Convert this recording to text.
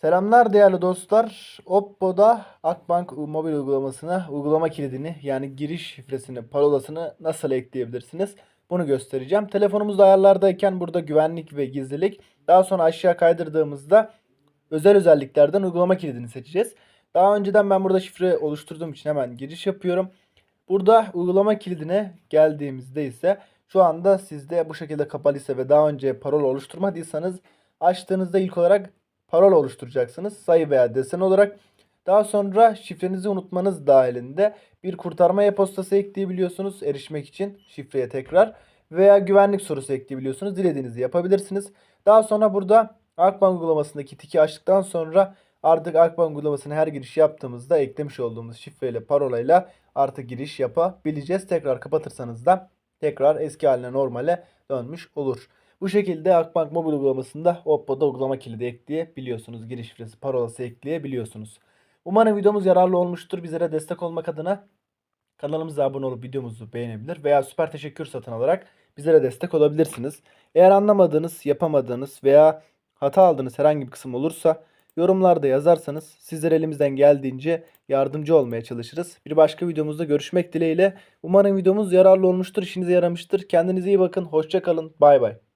Selamlar değerli dostlar. Oppo'da Akbank mobil uygulamasına uygulama kilidini yani giriş şifresini, parolasını nasıl ekleyebilirsiniz? Bunu göstereceğim. Telefonumuzda ayarlardayken burada güvenlik ve gizlilik. Daha sonra aşağı kaydırdığımızda özel özelliklerden uygulama kilidini seçeceğiz. Daha önceden ben burada şifre oluşturduğum için hemen giriş yapıyorum. Burada uygulama kilidine geldiğimizde ise şu anda sizde bu şekilde kapalıysa ve daha önce parola oluşturmadıysanız açtığınızda ilk olarak parola oluşturacaksınız. Sayı veya desen olarak. Daha sonra şifrenizi unutmanız dahilinde bir kurtarma e-postası ekleyebiliyorsunuz erişmek için şifreye tekrar veya güvenlik sorusu ekleyebiliyorsunuz. Dilediğinizi yapabilirsiniz. Daha sonra burada Akbank uygulamasındaki tiki açtıktan sonra artık Akbank uygulamasına her giriş yaptığımızda eklemiş olduğumuz şifreyle parolayla artık giriş yapabileceğiz. Tekrar kapatırsanız da tekrar eski haline normale dönmüş olur. Bu şekilde Akbank mobil uygulamasında Oppo'da uygulama kilidi ekleyebiliyorsunuz. Giriş şifresi, parolası ekleyebiliyorsunuz. Umarım videomuz yararlı olmuştur. Bizlere destek olmak adına kanalımıza abone olup videomuzu beğenebilir veya süper teşekkür satın alarak bizlere destek olabilirsiniz. Eğer anlamadığınız, yapamadığınız veya hata aldığınız herhangi bir kısım olursa yorumlarda yazarsanız sizlere elimizden geldiğince yardımcı olmaya çalışırız. Bir başka videomuzda görüşmek dileğiyle. Umarım videomuz yararlı olmuştur, işinize yaramıştır. Kendinize iyi bakın, hoşça kalın, bay bay.